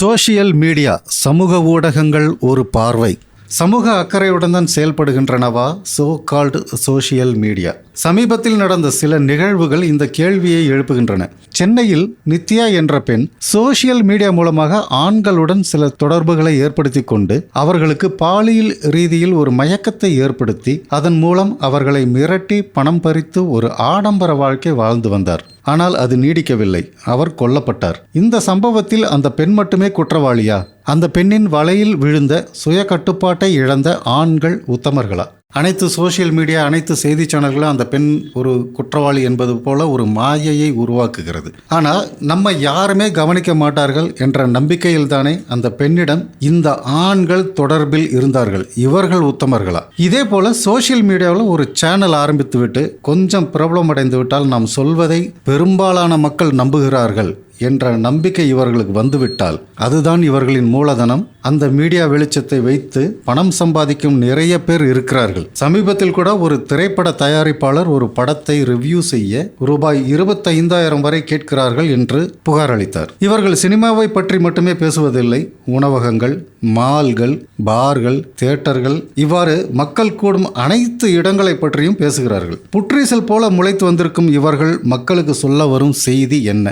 Social media சமூக ஊடகங்கள் ஒரு பார்வை. சமூக அக்கறையுடன் தான் செயல்படுகின்றனவா? சோ கால்டு சோஷியல் மீடியா சமீபத்தில் நடந்த சில நிகழ்வுகள் இந்த கேள்வியை எழுப்புகின்றன. சென்னையில் நித்யா என்ற பெண் சோஷியல் மீடியா மூலமாக ஆண்களுடன் சில தொடர்புகளை ஏற்படுத்தி கொண்டு அவர்களுக்கு பாலியல் ரீதியில் ஒரு மயக்கத்தை ஏற்படுத்தி அதன் மூலம் அவர்களை மிரட்டி பணம் பறித்து ஒரு ஆடம்பர வாழ்க்கை வாழ்ந்து வந்தார். ஆனால் அது நீடிக்கவில்லை. அவர் கொல்லப்பட்டார். இந்த சம்பவத்தில் அந்த பெண் மட்டுமே குற்றவாளியா? அந்த பெண்ணின் வலையில் விழுந்த சுய கட்டுப்பாட்டை இழந்த ஆண்கள் உத்தமர்களா? அனைத்து சோஷியல் மீடியா அனைத்து செய்தி சேனல்களும் அந்த பெண் ஒரு குற்றவாளி என்பது போல ஒரு மாயையை உருவாக்குகிறது. ஆனால் நம்ம யாருமே கவனிக்க மாட்டார்கள் என்ற நம்பிக்கையில் தானே அந்த பெண்ணிடம் இந்த ஆண்கள் தொடர்பில் இருந்தார்கள். இவர்கள் உத்தமர்களா? இதே போல சோஷியல் மீடியாவில் ஒரு சேனல் ஆரம்பித்து விட்டு கொஞ்சம் பிரபலம் அடைந்து விட்டால் நாம் சொல்வதை பெரும்பாலான மக்கள் நம்புகிறார்கள். என்ற நம்பிக்கை இவர்களுக்கு வந்துவிட்டால் அதுதான் இவர்களின் மூலதனம். அந்த மீடியா வெளிச்சத்தை வைத்து பணம் சம்பாதிக்கும் நிறைய பேர் இருக்கிறார்கள். சமீபத்தில் கூட ஒரு திரைப்பட தயாரிப்பாளர் ஒரு படத்தை ரிவ்யூ செய்ய ரூபாய் இருபத்தைந்தாயிரம் வரை கேட்கிறார்கள் என்று புகார் அளித்தார். இவர்கள் சினிமாவை பற்றி மட்டுமே பேசுவதில்லை. உணவகங்கள் மால்கள் பார்கள் தியேட்டர்கள் இவ்வாறு மக்கள் கூடும் அனைத்து இடங்களை பற்றியும் பேசுகிறார்கள். புற்றீசல் போல முளைத்து வந்திருக்கும் இவர்கள் மக்களுக்கு சொல்ல வரும் செய்தி என்ன?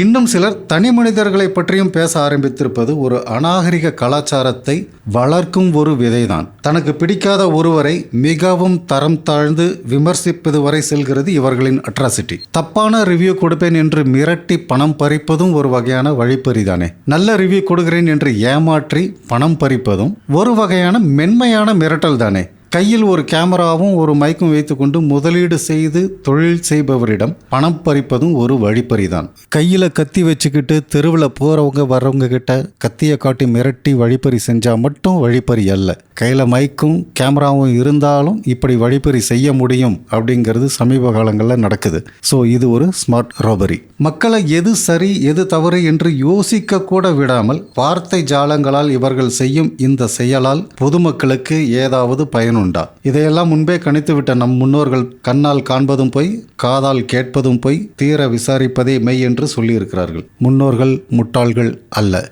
இன்னும் சிலர் தனி மனிதர்களை பற்றியும் பேச ஆரம்பித்திருப்பது ஒரு அநாகரிக கலாச்சாரத்தை வளர்க்கும் ஒரு விதைதான். தனக்கு பிடிக்காத ஒருவரை மிகவும் தரம் தாழ்ந்து விமர்சிப்பது வரை செல்கிறது இவர்களின் அட்ராசிட்டி தப்பான ரிவ்யூ கொடுப்பேன் என்று மிரட்டி பணம் பறிப்பதும் ஒரு வகையான வழிப்பறிதானே. நல்ல ரிவ்யூ கொடுக்கிறேன் என்று ஏமாற்றி பணம் பறிப்பதும் ஒரு வகையான மென்மையான மிரட்டல் தானே கையில் ஒரு கேமராவும் ஒரு மைக்கும் வைத்துக்கொண்டு முதலீடு செய்து தொழில் செய்பவரிடம் பணம் பறிப்பதும் ஒரு வழிப்பறிதான். கையில் கத்தி வச்சுக்கிட்டு தெருவில் போகிறவங்க வர்றவங்க கிட்ட கத்தியை காட்டி மிரட்டி வழிப்பறி செஞ்சால் மட்டும் வழிப்பறி அல்ல. கையில் மைக்கும் கேமராவும் இருந்தாலும் இப்படி வழிப்பறி செய்ய முடியும் அப்படிங்கிறது சமீப காலங்களில் நடக்குது. ஸோ இது ஒரு ஸ்மார்ட் ராபரி. மக்களை எது சரி எது தவறு என்று யோசிக்க கூட விடாமல் வார்த்தை ஜாலங்களால் இவர்கள் செய்யும் இந்த செயலால் பொதுமக்களுக்கு ஏதாவது உண்டா? இதையெல்லாம் முன்பே கணித்துவிட்ட நம் முன்னோர்கள் கண்ணால் காண்பதும் போய் காதால் கேட்பதும் போய் தீர விசாரிப்பதே மெய் என்று சொல்லியிருக்கிறார்கள். முன்னோர்கள் முட்டாள்கள் அல்ல.